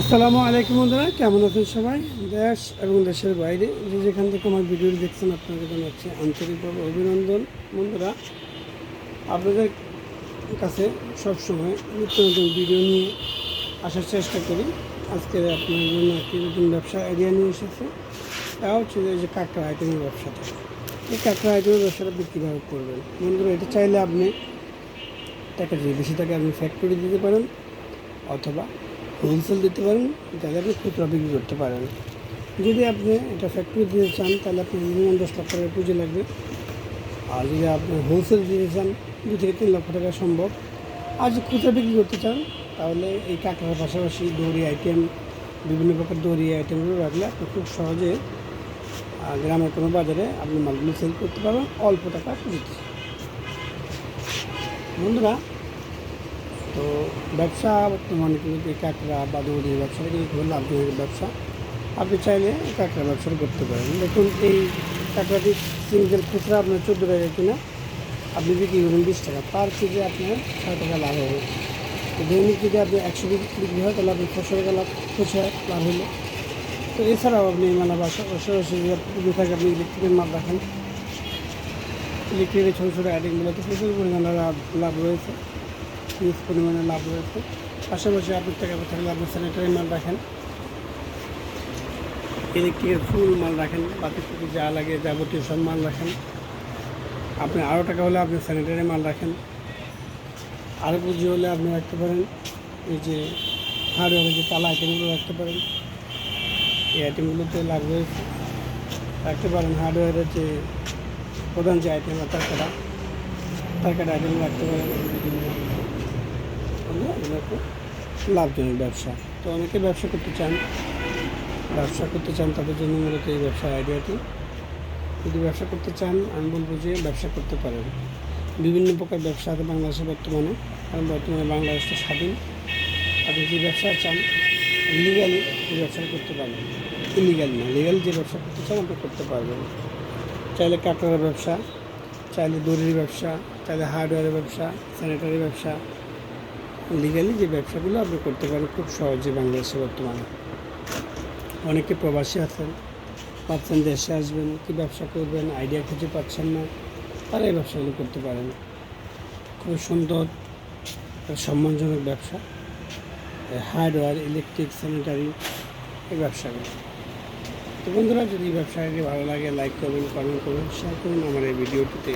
আসসালামু আলাইকুম বন্ধুরা, কেমন আছেন সবাই? দেশ এবং দেশের বাইরে যে যেখান থেকে আমার ভিডিও দেখছেন আপনাকে জানাচ্ছি আন্তরিকভাবে অভিনন্দন বন্ধুরা। আপনাদের কাছে সবসময় নিত্য নতুন ভিডিও নিয়ে আসার চেষ্টা করি। আজকে আপনার জন্য একটি নতুন ব্যবসা আইডিয়া নিয়ে এসেছে। তা হচ্ছে যে কাঁকড়া আইটেমের ব্যবসাটা। এই কাঁকড়া আইটেমের ব্যবসাটা আপনি কীভাবে করবেন? বন্ধুরা, এটা চাইলে আপনি টাকা যদি বেশি টাকা আপনি ফ্যাক্টরি দিতে পারেন, অথবা হোলসেল দিতে পারেন, তাহলে আপনি খুচরা বিক্রি করতে পারেন। যদি আপনি এটা ফ্যাক্টরি দিতে চান, তাহলে আপনি মিনিমাম দশ লাখ টাকার পুঁজি লাগবে। আর যদি আপনি হোলসেল দিতে চান, দু থেকে তিন লক্ষ টাকা সম্ভব। আর যদি খুচরা বিক্রি করতে চান, তাহলে এই কাঁকড়ার পাশাপাশি দড়ি আইটেম বিভিন্ন প্রকার দড়ি আইটেমগুলো রাখলে আপনি খুব সহজে গ্রামের কোনো বাজারে আপনি মালগুলো সেল করতে পারবেন, অল্প টাকা পুঁজিতে। বন্ধুরা তো ব্যবসা বর্তমানে কিন্তু এই কাঁকড়া বা দৌড়ির ব্যবসাটা কিন্তু খুবই লাভজনক ব্যবসা, আপনি চাইলে কাঁকড়া ব্যবসাটা করতে পারেন। দেখুন, এই কাঁকড়াটি সিঙ্গেল খুচরা আপনার চোদ্দ টাকা কিনা, আপনি বিক্রি করুন বিশ টাকা। পার কেজি আপনার ছয় টাকা লাভ হবে। দৈনিক যদি আপনি একশো বিক্রি হয়, তাহলে আপনি ছশো টাকা লাভ ছশো লাভ হলো। তো এছাড়াও আপনি মানে বাসা সরাসরি যদি থাকে আপনি ইলেকট্রিকের মাল রাখেন, ইলেকট্রিকের ছোটো ছোটো আইটেমগুলোতে প্রচুর পরিমাণে লাভ রয়েছে। হিউজ পরিমাণে লাভ রয়েছে। পাশাপাশি আপনি টাকা পয়সা থাকলে আপনি স্যানিটারি মাল রাখেন। ইলেকট্রিকের ফুল মাল রাখেন, বাকি থেকে যা লাগে যাবতীয় সব মাল রাখেন। আপনি আরও টাকা হলে আপনি স্যানিটারি মাল রাখেন। আরও পুঁজি হলে আপনি রাখতে পারেন। এই যে হার্ডওয়ারের যে তালা আইটেমগুলো রাখতে পারেন। এই আইটেমগুলোতে লাভ রয়েছে। রাখতে পারেন হার্ডওয়ারের যে প্রধান যে আইটেম তারকাটা তারকাটা আইটেম রাখতে পারেন। তাহলে এগুলো লাভজনক ব্যবসা। তো অনেকে ব্যবসা করতে চান, ব্যবসা করতে চান তাদের জন্য মূলত এই ব্যবসার আইডিয়াটি। যদি ব্যবসা করতে চান, আমি বলব যে ব্যবসা করতে পারেন। বিভিন্ন প্রকার ব্যবসা আছে বাংলাদেশে বর্তমানে। কারণ বর্তমানে বাংলাদেশটা স্বাধীন। আপনি যে ব্যবসা চান লিগালি এই ব্যবসাটা করতে পারবেন। ইলিগাল না লিগাল যে ব্যবসা করতে চান, আপনি করতে পারবেন। চাইলে কাপড়ের ব্যবসা, চাইলে দড়ির ব্যবসা, চাইলে হার্ডওয়্যারের ব্যবসা স্যানিটারি ব্যবসা লিগালি যে ব্যবসাগুলো আপনি করতে পারেন খুব সহজে বাংলাদেশে বর্তমানে। অনেকে প্রবাসী আছেন, ভাবছেন দেশে আসবেন, কি ব্যবসা করবেন আইডিয়া খুঁজে পাচ্ছেন না, তারা এই ব্যবসাগুলো করতে পারেন। খুব সুন্দর, সম্মানজনক ব্যবসা। হার্ডওয়্যার ইলেকট্রিক স্যানিটারি এই ব্যবসাগুলো। তো বন্ধুরা, যদি ব্যবসাটি ভালো লাগে লাইক করবেন কমেন্ট করবেন শেয়ার করুন আমার এই ভিডিওটিতে।